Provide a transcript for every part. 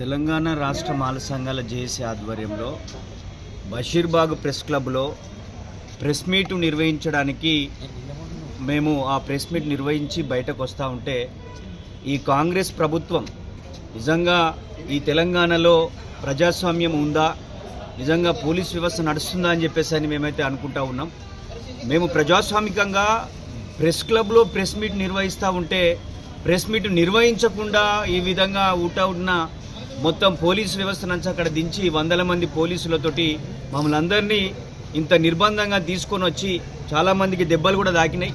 తెలంగాణ రాష్ట్ర మాల సంఘాల జేఏసీ ఆధ్వర్యంలో బషీర్బాగ్ ప్రెస్ క్లబ్లో ప్రెస్ మీట్ నిర్వహించడానికి మేము ఆ ప్రెస్ మీట్ నిర్వహించి బయటకు వస్తూ ఉంటే ఈ కాంగ్రెస్ ప్రభుత్వం నిజంగా ఈ తెలంగాణలో ప్రజాస్వామ్యం ఉందా? నిజంగా పోలీస్ వ్యవస్థ నడుస్తుందా అని చెప్పేసి అని మేమైతే అనుకుంటా ఉన్నాం. మేము ప్రజాస్వామికంగా ప్రెస్ క్లబ్లో ప్రెస్ మీట్ నిర్వహిస్తూ ఉంటే ప్రెస్ మీట్ నిర్వహించకుండా ఈ విధంగా ఊట ఉన్న మొత్తం పోలీసు వ్యవస్థ నుంచి అక్కడ దించి వందల మంది పోలీసులతోటి మమ్మల్ని అందరినీ ఇంత నిర్బంధంగా తీసుకొని వచ్చి చాలామందికి దెబ్బలు కూడా తాకినాయి.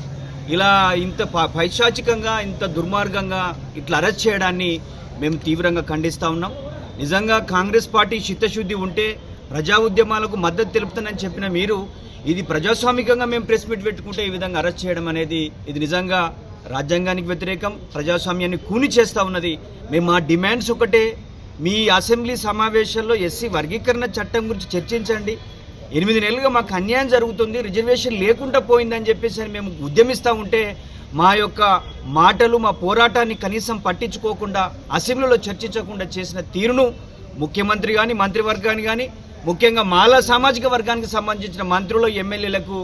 ఇలా ఇంత ప- పైశాచికంగా ఇంత దుర్మార్గంగా ఇట్లా అరెస్ట్ చేయడాన్ని మేము తీవ్రంగా ఖండిస్తూ ఉన్నాం. నిజంగా కాంగ్రెస్ పార్టీ చిత్తశుద్ధి ఉంటే ప్రజా ఉద్యమాలకు మద్దతు తెలుపుతానని చెప్పిన మీరు ఇది ప్రజాస్వామికంగా మేము ప్రెస్ మీట్ పెట్టుకుంటే ఈ విధంగా అరెస్ట్ చేయడం అనేది ఇది నిజంగా రాజ్యాంగానికి వ్యతిరేకం ప్రజాస్వామ్యాన్ని కూని చేస్తూ ఉన్నది. మేము మా డిమాండ్స్ ఒకటే మీ అసెంబ్లీ సమావేశాల్లో ఎస్సీ వర్గీకరణ చట్టం గురించి చర్చించండి. ఎనిమిది నెలలుగా మాకు అన్యాయం జరుగుతుంది రిజర్వేషన్ లేకుండా పోయిందని చెప్పేసి అని మేము ఉద్యమిస్తూ ఉంటే మా యొక్క మాటలు మా పోరాటాన్ని కనీసం పట్టించుకోకుండా అసెంబ్లీలో చర్చించకుండా చేసిన తీరును ముఖ్యమంత్రి కానీ మంత్రివర్గాన్ని కానీ ముఖ్యంగా మాలా సామాజిక వర్గానికి సంబంధించిన మంత్రులు ఎమ్మెల్యేలకు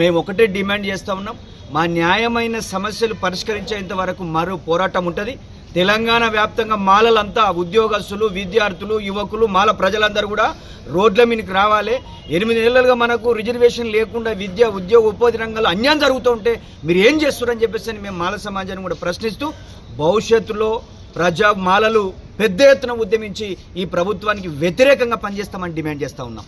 మేము ఒకటే డిమాండ్ చేస్తూ ఉన్నాం. మా న్యాయమైన సమస్యలు పరిష్కరించేంత వరకు మరో పోరాటం ఉంటుంది. తెలంగాణ వ్యాప్తంగా మాలలంతా ఉద్యోగస్తులు విద్యార్థులు యువకులు మాల ప్రజలందరూ కూడా రోడ్ల మీదకి రావాలి. ఎనిమిది నెలలుగా మనకు రిజర్వేషన్ లేకుండా విద్య ఉద్యోగ ఉపాధి రంగాల్లో అన్యాయం జరుగుతూ ఉంటే మీరు ఏం చేస్తున్నారని చెప్పేసి అని మేము మాల సమాజాన్ని కూడా ప్రశ్నిస్తూ భవిష్యత్తులో ప్రజా మాలలు పెద్ద ఎత్తున ఉద్యమించి ఈ ప్రభుత్వానికి వ్యతిరేకంగా పనిచేస్తామని డిమాండ్ చేస్తూ ఉన్నాం.